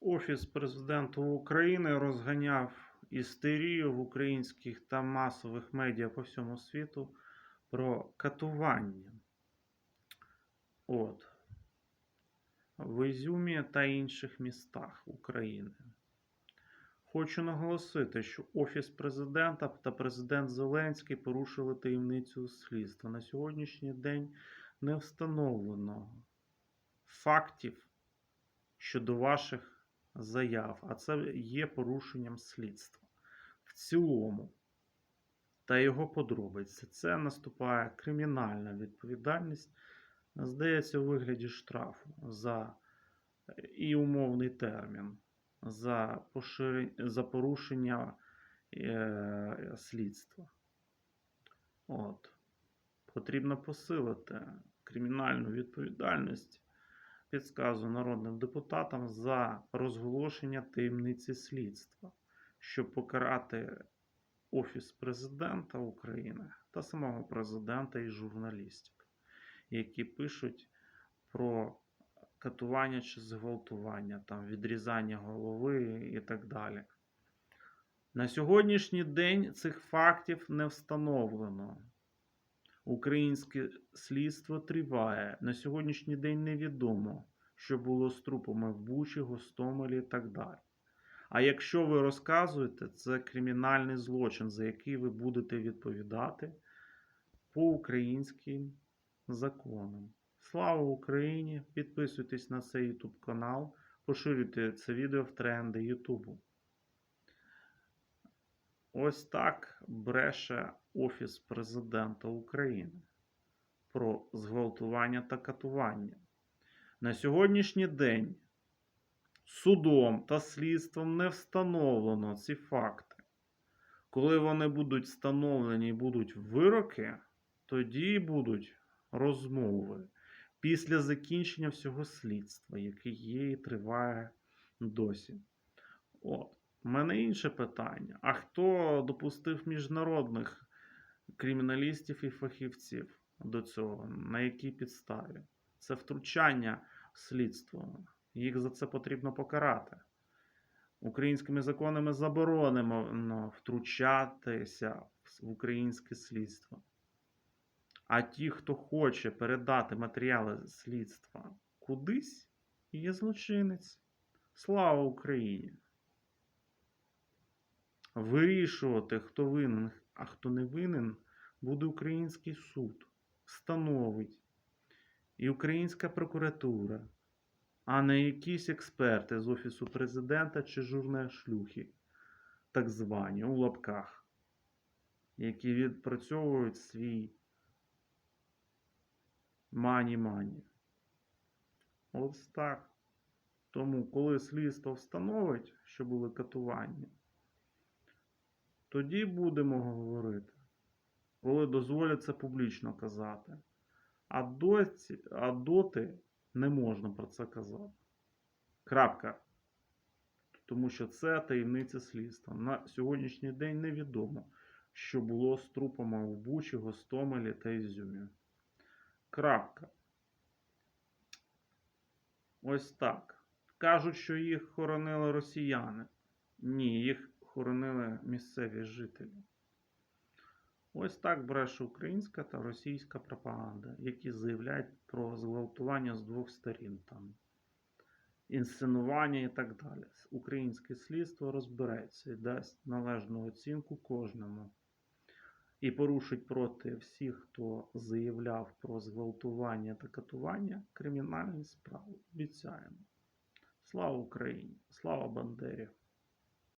Офіс президента України розганяв істерію в українських та масових медіа по всьому світу про катування. От. В Ізюмі та інших містах України. Хочу наголосити, що Офіс президента та президент Зеленський порушили таємницю слідства. На сьогоднішній день не встановлено фактів щодо ваших заяв, а це є порушенням слідства. В цілому та його подробиці це наступає кримінальна відповідальність, здається, у вигляді штрафу за і умовний термін за, поширення, за порушення е, слідства. От. Потрібно посилити кримінальну відповідальність підказу народним депутатам за розголошення таємниці слідства, щоб покарати Офіс президента України та самого президента і журналістів, які пишуть про катування чи зґвалтування, там, відрізання голови і так далі. На сьогоднішній день цих фактів не встановлено. Українське слідство триває. На сьогоднішній день невідомо, що було з трупами в Бучі, Гостомелі і так далі. А якщо ви розказуєте, це кримінальний злочин, за який ви будете відповідати по українським законам. Слава Україні! Підписуйтесь на цей YouTube канал, поширюйте це відео в тренди Ютубу. Ось так бреше Офіс президента України про зґвалтування та катування. На сьогоднішній день судом та слідством не встановлено ці факти. Коли вони будуть встановлені і будуть вироки, тоді будуть розмови після закінчення всього слідства, яке є і триває досі. Мене інше питання. А хто допустив міжнародних криміналістів і фахівців до цього? На якій підставі? Це втручання в слідство. Їх за це потрібно покарати. Українськими законами заборонено втручатися в українське слідство. А ті, хто хоче передати матеріали слідства кудись, є злочинець. Слава Україні! Вирішувати, хто винен, а хто не винен, буде український суд. Встановить і українська прокуратура, а не якісь експерти з Офісу президента чи журнашлюхи, так звані у лапках, які відпрацьовують свій мані-мані. Ось так. Тому, коли слідство встановить, що були катування, тоді будемо говорити, коли дозволять це публічно казати. А доці, а доти не можна про це казати. Крапка. Тому що це таємниця слідства. На сьогоднішній день невідомо, що було з трупами в Бучі, Гостомелі та Ізюмі. Крапка. Ось так. Кажуть, що їх хоронили росіяни. Ні, їх хоронили місцеві жителі. Ось так бреше українська та російська пропаганда, які заявляють про зґвалтування з двох сторін, там, інсценування і так далі. Українське слідство розбереться і дасть належну оцінку кожному. І порушить проти всіх, хто заявляв про зґвалтування та катування, кримінальні справи. Обіцяємо. Слава Україні! Слава Бандері!